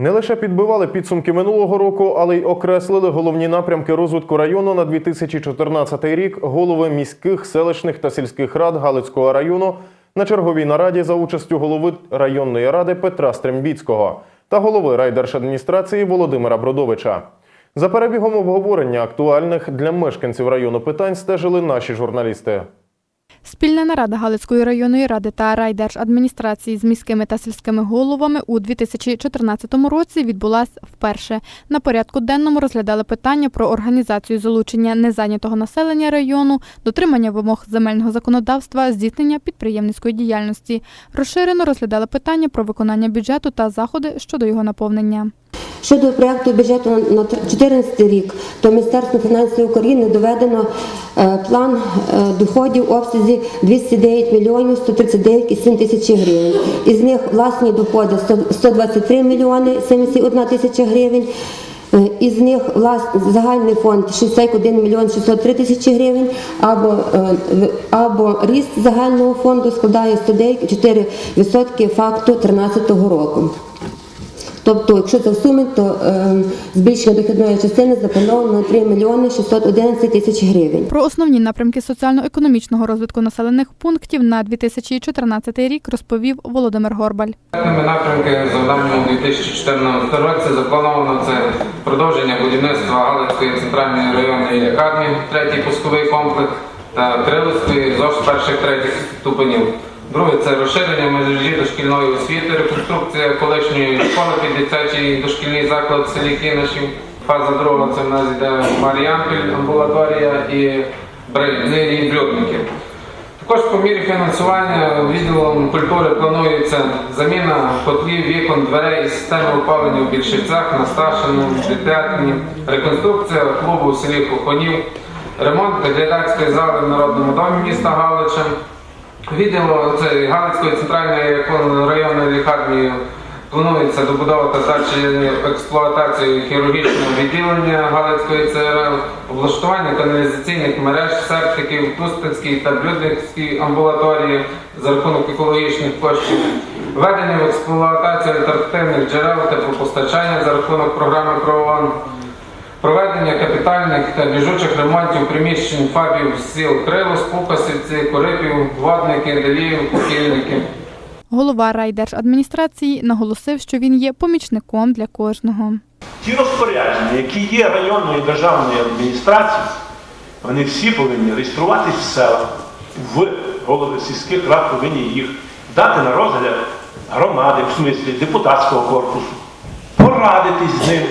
Не лише підбивали підсумки минулого року, але й окреслили головні напрямки розвитку району на 2014 рік голови міських, селищних та сільських рад Галицького району на черговій нараді за участю голови районної ради Петра Стрембіцького та голови райдержадміністрації Володимира Бродовича. За перебігом обговорення актуальних для мешканців району питань стежили наші журналісти. Спільна нарада Галицької районної ради та райдержадміністрації з міськими та сільськими головами у 2014 році відбулась вперше. На порядку денному розглядали питання про організацію залучення незайнятого населення району, дотримання вимог земельного законодавства, здійснення підприємницької діяльності. Розширено розглядали питання про виконання бюджету та заходи щодо його наповнення. Щодо проекту бюджету на 2014 рік, то Міністерство фінансів України доведено е, план е, доходів в обсязі 209 мільйонів 139,7 тисячі гривень. Із них власні доходи 123 мільйони 71 тисяча гривень. Е, Із них загальний фонд 61 мільйон 603 тисячі гривень, або, або ріст загального фонду складає 109,4% факту 2013 року. Тобто, якщо це в сумі, то е, збільшення дохідної частини заплановано на 3 мільйони 611 тисяч гривень. Про основні напрямки соціально-економічного розвитку населених пунктів на 2014 рік розповів Володимир Горбаль. Напрямки завдання у 2014 році заплановано це продовження будівництва Галицької центральної районної лікарні, третій пусковий комплекс та Крилицької ЗОЖ перших третіх ступенів. Друге це розширення дошкільної освіти, реконструкція колишньої школи під дитячий дошкільний заклад в селі Кинашів. Фаза друга це в нас йде Маріампіль, амбулаторія і Блюдники. Також по мірі фінансування відділом культури планується заміна котлів, вікон, дверей і системи опалення у Більшівцях, Насташино, Дитятні, реконструкція клубу в селі Кухонів, ремонт глядацької зали в Народному домі міста Галича, відділу Галицької центральної районної лікарні планується добудова та здачі експлуатацію хірургічного відділення Галицької ЦРЛ, облаштування каналізаційних мереж, септиків, Тустинській та Блюдницькій амбулаторії за рахунок екологічних коштів, введення в експлуатацію альтернативних джерел теплопостачання за рахунок програми ПРООН, проведення капітальних та біжучих ремонтів приміщень ФАБів сіл Крилос, Пукасівці, Корипів, Водники, Деліїв, Кукільники. Голова райдержадміністрації наголосив, що він є помічником для кожного. Ті розпорядження, які є районною державною адміністрацією, вони всі повинні реєструватись в селах, в голови сільських рад повинні їх дати на розгляд громади, в смислі депутатського корпусу, порадитись з ним,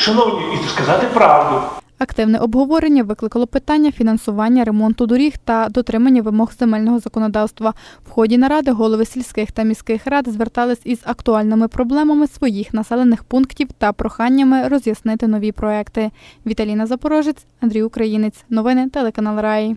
шановні, і сказати правду. Активне обговорення викликало питання фінансування ремонту доріг та дотримання вимог земельного законодавства. В ході наради голови сільських та міських рад звертались із актуальними проблемами своїх населених пунктів та проханнями роз'яснити нові проекти. Віталіна Запорожець, Андрій Українець. Новини телеканал Раї.